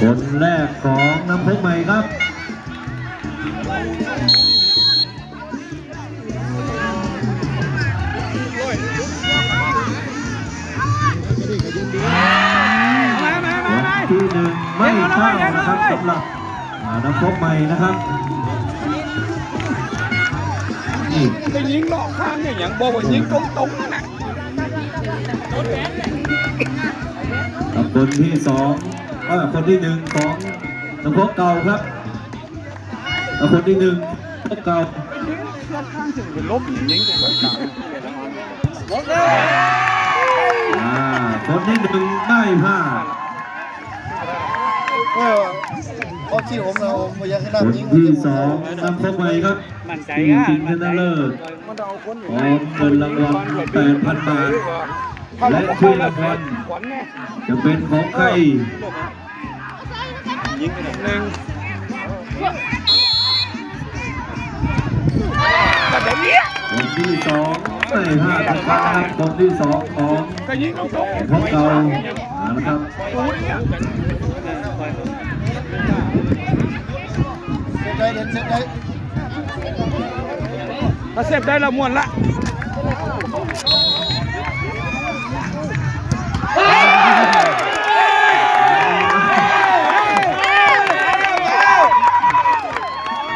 คนแรกของน้ำเพกใหม่ครับที่หนึ่งไม่เข้านะครับสำหรับน้ำพกใหม่นะครับนี่ไปยิงหลอกข้างเนี่ยอย่างบอกว่ายิงตรงตรงๆนั่นน่ะ คนที่สองเออคนที่หนึ่งของน้ำพกเก่าครับแล้วคนที่หนึ่งพกเก่ายิงหลอกข้างถึงเป็นลบยิงตรงกลางอ่าคนที่หนึ่งไม่พลาดเออพอที่ผมเราไม่อยากให้คนน้ำยิงที่สองน้ำพกใหม่ครับมั่นใจทีมอะชิงชนะเลิศมันเอาคนอยู่พร้อมเงินรางวัล8,000บาท และชื่อรางวัลขวัญไงจะเป็นของใครยิงไปหนึ่งแต่เดี๋ยวนี้คนที่สองไม่พลาดนะครับคนที่สองของก็ยิงตรงตรงพวกเราเอาละครับดูเนี่ยเซ็ตได้เด่นเซ็ตได้ถ้าเซฟได้ละม้วนละ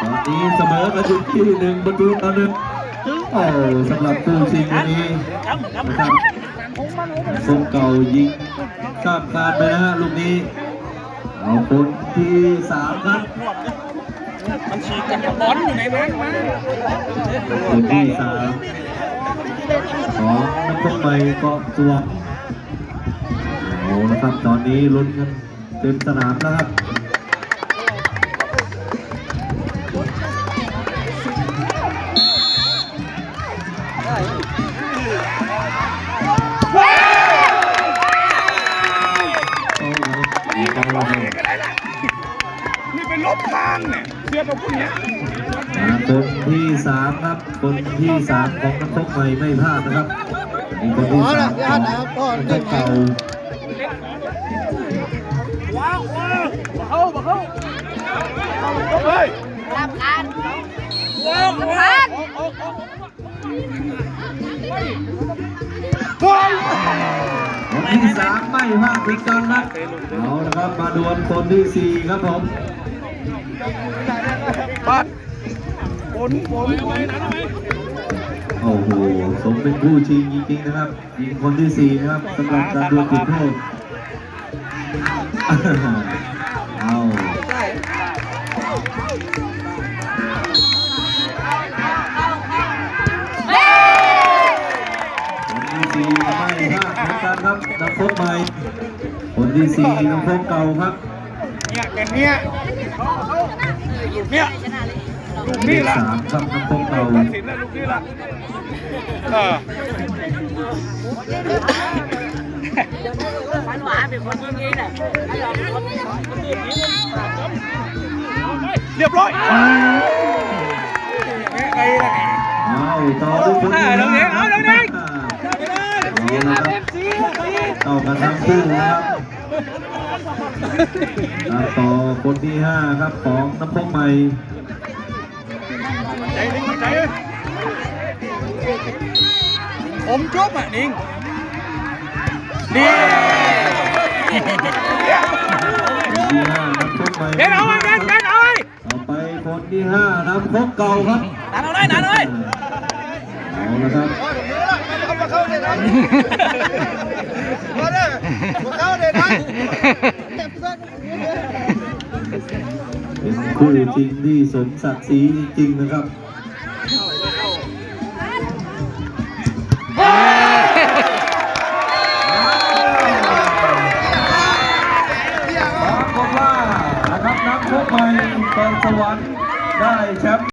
ตอนนี้เสมอกันอยู่ ที่หนึ่งประตูต่อหนึ่งโอ้สำหรับคู่ชิงวันนี้นะครับคงเก่ายิงข้ามคานไปนะฮะลูกนี้เอาคนที่สามครับมันฉีกกับบอลอยู่ในนั้นมาคนที่สามของนักพกใหม่เกาะสวโอ้นะครับตอนนี้ลุ้นกันเต็มสนามแล้วครับ ลยนี่เป็นลบทางเนี่ยเสียบกับพวกเนี้ยอ่าคนที่สามครับ คนที่สามของนักชกใหม่ไม่พลาดนะครับมีคนที่สามของนักชกเก่าว้าวว้าวมาเข้ามาเข้าเฮ้ยรำคาญว้าวว้าวบอลคน ที่สามไม่พลาดเหมือนกันครับเอาละครับมาดวลคนที่สี่ครับผมปัดผลผลโอ้โหสมเป็นผู้ชิงจริงๆนะครับยิงคนที่สี่นะครับสำหรับการดวลจุดโทษเอา ครับนักชกใหม่คนที่สี่นักชกเก่าครับเนี่ยกันเนี่ยลูกเนี่ยลูกเลนี่ขละสามครับนักชกเก่าตัดสินนะลูกนี่ละเออหวานหวานเป็นคนยิงนี่แหละเรียบร้อยไอ้ละเอาต่อด้วยคนที่เอาห้าเอาเอา เอาเอาละครับต่อกันทั้งคู่นะครับอ่าต่อคนที่ห้าครับของน้ำพกใหม่ใจนิ่งใจเลยผมจุ๊บอะนิ่งนี่คนที่ห้าน้ำพกใหม่เด็ดเอาไว้เด็ดเด็ดเอาไว้ต่อไปคนที่ห้าน้ำพกเก่าครับดันเอาเลยดันเอาเลยเอาละครับ เอามาเลยนะมาเลยมาเข้าเลยนะเป็นคู่จริงที่สมศักดิ์ศรีจริงๆนะครับปรากฏว่านะครับนักชกใหม่เปิดสวรรค์ได้แชมป์